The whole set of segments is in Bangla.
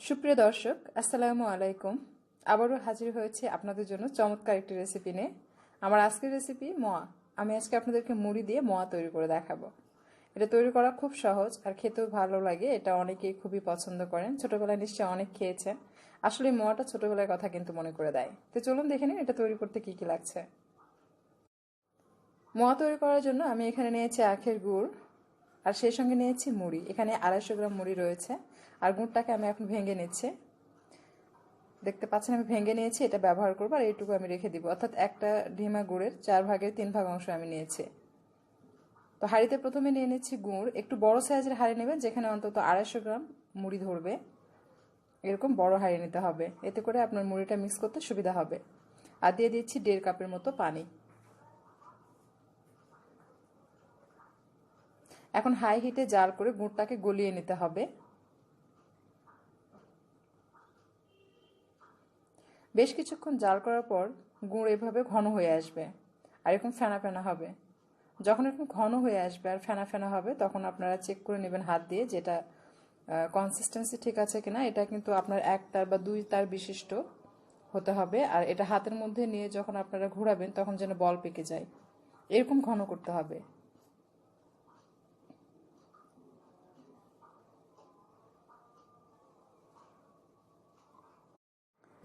সুপ্রিয় দর্শক, আসসালামু আলাইকুম। আবারও হাজির হয়েছে আপনাদের জন্য চমৎকার একটি রেসিপি নিয়ে। আমার আজকের রেসিপি মোয়া। আমি আজকে আপনাদেরকে মুড়ি দিয়ে মোয়া তৈরি করে দেখাবো। এটা তৈরি করা খুব সহজ আর খেতেও ভালো লাগে। এটা অনেকেই খুবই পছন্দ করেন। ছোটবেলায় নিশ্চয়ই অনেক খেয়েছেন। আসলে মোয়াটা ছোটবেলার কথা কিন্তু মনে করে দেয়। তো চলুন দেখে নিন এটা তৈরি করতে কি কি লাগছে। মোয়া তৈরি করার জন্য আমি এখানে নিয়েছি আখের গুড় আর সেই সঙ্গে নিয়েছি মুড়ি। এখানে আড়াইশো গ্রাম মুড়ি রয়েছে। আর গুড়টাকে আমি এখন ভেঙে নিচ্ছি। দেখতে পাচ্ছেন, আমি ভেঙে নিয়েছি, এটা ব্যবহার করব, আর এইটুকু আমি রেখে দিব। অর্থাৎ একটা ঢিমা গুড়ের চার ভাগের তিন ভাগ অংশ আমি নিয়েছি। তো হাঁড়িতে প্রথমে নিয়ে নিচ্ছি গুড়। একটু বড় সাইজের হাঁড়ি নেবেন, যেখানে অন্তত আড়াইশো গ্রাম মুড়ি ধরবে। এরকম বড় হাঁড়ি নিতে হবে। এতে করে আপনার মুড়িটা মিক্স করতে সুবিধা হবে। আর দিয়ে দিচ্ছি দেড় কাপের মতো পানি। এখন হাই হিটে জাল করে গুড়টাকে গলিয়ে নিতে হবে। বেশ কিছুক্ষণ জাল করার পর গুড় এভাবে ঘন হয়ে আসবে আর এরকম ফেনা ফেনা হবে। যখন এরকম ঘন হয়ে আসবে আর ফেনা ফেনা হবে, তখন আপনারা চেক করে নেবেন হাত দিয়ে যেটা কনসিস্টেন্সি ঠিক আছে কিনা। এটা কিন্তু আপনার এক তার বা দুই তার বিশিষ্ট হতে হবে আর এটা হাতের মধ্যে নিয়ে যখন আপনারা ঘোরাবেন, তখন যেন বল পেকে যায়। এরকম ঘন করতে হবে।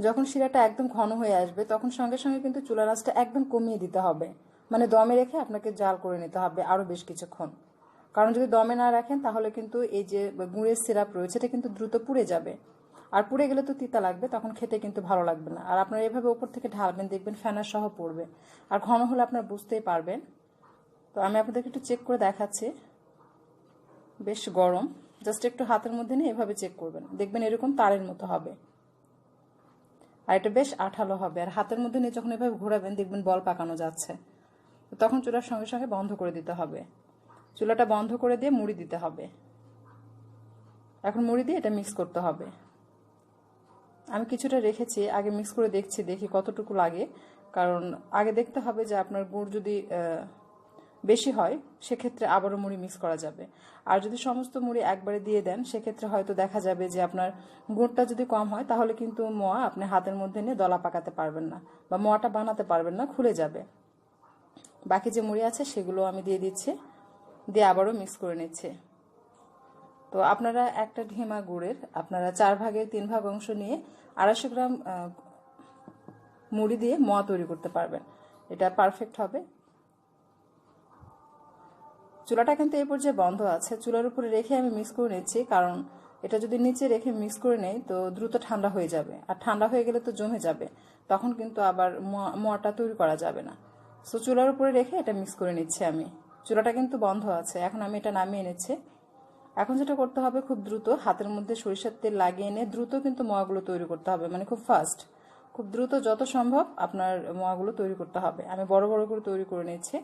যখন শিরাটা একদম ঘন হয়ে আসবে, তখন সঙ্গে সঙ্গে কিন্তু চুলা রাসটা একদম কমিয়ে দিতে হবে। মানে দমে রেখে আপনাকে জাল করে নিতে হবে আরও বেশ কিছুক্ষণ। কারণ যদি দমে না রাখেন, তাহলে কিন্তু এই যে গুঁড়ের সিরাপ রয়েছে, এটা কিন্তু দ্রুত পুড়ে যাবে। আর পুড়ে গেলে তো তিতা লাগবে, তখন খেতে কিন্তু ভালো লাগবে না। আর আপনারা এভাবে ওপর থেকে ঢালবেন, দেখবেন ফ্যানার সহ পড়বে। আর ঘন হলে আপনারা বুঝতেই পারবেন। তো আমি আপনাদেরকে একটু চেক করে দেখাচ্ছি। বেশ গরম। জাস্ট একটু হাতের মধ্যে নিয়ে এভাবে চেক করবেন। দেখবেন এরকম তারের মতো হবে। আর এটা বেশ আঠালো হবে। আর হাতের মধ্যে নিয়ে যখন এভাবে ঘোরাবেন, দেখবেন বল পাকানো যাচ্ছে। তখন চুলার সঙ্গে সঙ্গে বন্ধ করে দিতে হবে। চুলাটা বন্ধ করে দিয়ে মুড়ি দিতে হবে। এখন মুড়ি দিয়ে এটা মিক্স করতে হবে। আমি কিছুটা রেখেছি, আগে মিক্স করে দেখছি, দেখি কতটুকু লাগে। কারণ আগে দেখতে হবে যে আপনার গুড় যদি বেশি হয়, সেক্ষেত্রে আবারও মুড়ি মিক্স করা যাবে। আর যদি সমস্ত মুড়ি একবারে দিয়ে দেন, সেক্ষেত্রে হয়তো দেখা যাবে যে আপনার গুড়টা যদি কম হয়, তাহলে কিন্তু মোয়া আপনি হাতের মধ্যে নিয়ে দলা পাকাতে পারবেন না বা মোয়াটা বানাতে পারবেন না, খুলে যাবে। বাকি যে মুড়ি আছে, সেগুলো আমি দিয়ে দিচ্ছি, দিয়ে আবারও মিক্স করে নিচ্ছে। তো আপনারা একটা ঢেমা গুড়ের, আপনারা চার ভাগের তিন ভাগ অংশ নিয়ে আড়াইশো গ্রাম মুড়ি দিয়ে মোয়া তৈরি করতে পারবেন। এটা পারফেক্ট হবে। চুলাটা কিন্তু এই পর্যায়ে বন্ধ আছে। চুলার উপরে রেখে আমি মিক্স করে নিচ্ছি, কারণ এটা যদি নিচে রেখে মিক্স করে নেই তো দ্রুত ঠান্ডা হয়ে যাবে। আর ঠান্ডা হয়ে গেলে তো জমে যাবে, তখন কিন্তু আবার মোয়াটা তৈরি করা যাবে না। সো চুলার উপরে রেখে এটা মিক্স করে নিচ্ছি আমি। চুলাটা কিন্তু বন্ধ আছে, এখন আমি এটা নামিয়ে নিচ্ছি। এখন যেটা করতে হবে খুব দ্রুত, হাতের মধ্যে সরিষার তেল লাগিয়ে এনে দ্রুত কিন্তু মোয়াগুলো তৈরি করতে হবে মানে খুব ফাস্ট খুব দ্রুত যত সম্ভব আপনার মোয়াগুলো তৈরি করতে হবে। আমি বড় বড় করে তৈরি করে নিচ্ছি।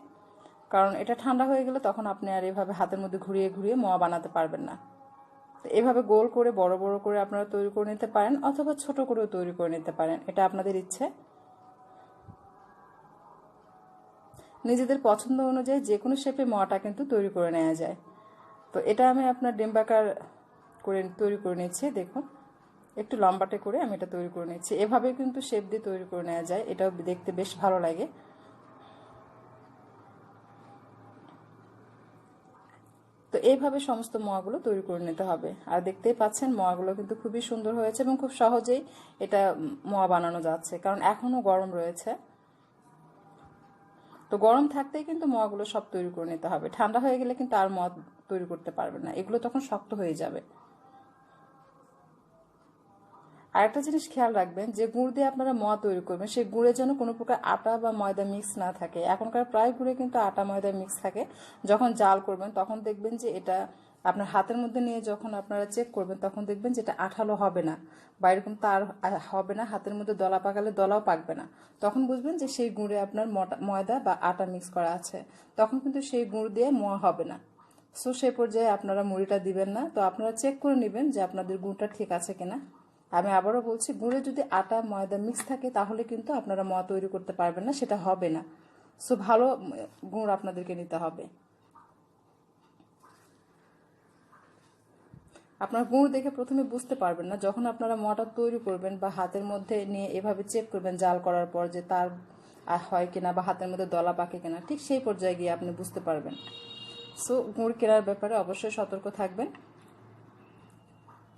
কারণ এটা ঠান্ডা হয়ে গেলে তখন আপনি আর এভাবে হাতের মধ্যে ঘুরিয়ে ঘুরিয়ে মোয়া বানাতে পারবেন না। তো এভাবে গোল করে, বড় বড় করে আপনারা তৈরি করে নিতে পারেন অথবা ছোট করেও তৈরি করে নিতে পারেন। এটা আপনাদের ইচ্ছে। নিজেদের পছন্দ অনুযায়ী যে কোনো শেপে মোয়াটা কিন্তু তৈরি করে নেওয়া যায়। তো এটা আমি আপনার ডিম্বাকার করে তৈরি করে নিচ্ছি, দেখুন। একটু লম্বাটে করে আমি এটা তৈরি করে নিচ্ছি। এভাবে কিন্তু শেপ দিয়ে তৈরি করে নেওয়া যায়। এটাও দেখতে বেশ ভালো লাগে। তো এইভাবে সমস্ত মোয়াগুলো তৈরি করে নিতে হবে। আর দেখতেই পাচ্ছেন, মোয়াগুলো কিন্তু খুবই সুন্দর হয়েছে এবং খুব সহজেই এটা মোয়া বানানো যাচ্ছে, কারণ এখনও গরম রয়েছে। তো গরম থাকতেই কিন্তু মোয়াগুলো সব তৈরি করে নিতে হবে। ঠান্ডা হয়ে গেলে কিন্তু আর মোয়া তৈরি করতে পারবে না। এগুলো তখন শক্ত হয়ে যাবে। আরেকটা জিনিস খেয়াল রাখবেন, যে গুড় দিয়ে আপনারা মোয়া তৈরি করবেন, সেই গুড়ের যেন কোনো প্রকার আটা বা ময়দা মিক্স না থাকে। এখনকার প্রায় গুড়ে কিন্তু আটা, ময়দা মিক্স থাকে। যখন জাল করবেন, তখন দেখবেন যে এটা আপনার হাতের মধ্যে নিয়ে যখন আপনারা চেক করবেন, তখন দেখবেন যে এটা আঠালো হবে না বা এরকম তার হবে না, হাতের মধ্যে দলা পাকালে দলাও পাকবে না। তখন বুঝবেন যে সেই গুড়ে আপনার ময়দা বা আটা মিক্স করা আছে। তখন কিন্তু সেই গুড় দিয়ে মোয়া হবে না। সো সেই পর্যায়ে আপনারা মুড়িটা দিবেন না। তো আপনারা চেক করে নেবেন যে আপনাদের গুড়টা ঠিক আছে কিনা। আমি আবারও বলছি, গুড়ে যদি আটা, ময়দা মিক্স থাকে, তাহলে কিন্তু আপনারা মোয়া তৈরি করতে পারবেন না, সেটা হবে না। সো ভালো গুড় আপনাদেরকে নিতে হবে। আপনার গুঁড় দেখে প্রথমে বুঝতে পারবেন না, যখন আপনারা মোয়াটা তৈরি করবেন বা হাতের মধ্যে নিয়ে এভাবে চেক করবেন জাল করার পর যে তার হয় কিনা বা হাতের মধ্যে দলা পাকে কিনা, ঠিক সেই পর্যায়ে গিয়ে আপনি বুঝতে পারবেন। সো গুড় কেনার ব্যাপারে অবশ্যই সতর্ক থাকবেন।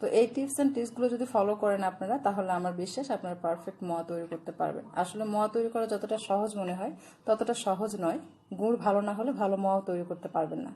তো এই টিপস অ্যান্ড টিপসগুলো যদি ফলো করেন আপনারা, তাহলে আমার বিশ্বাস আপনারা পারফেক্ট মোয়া তৈরি করতে পারবেন। আসলে মোয়া তৈরি করা যতটা সহজ মনে হয়, ততটা সহজ নয়। গুড় ভালো না হলে ভালো মোয়াও তৈরি করতে পারবেন না।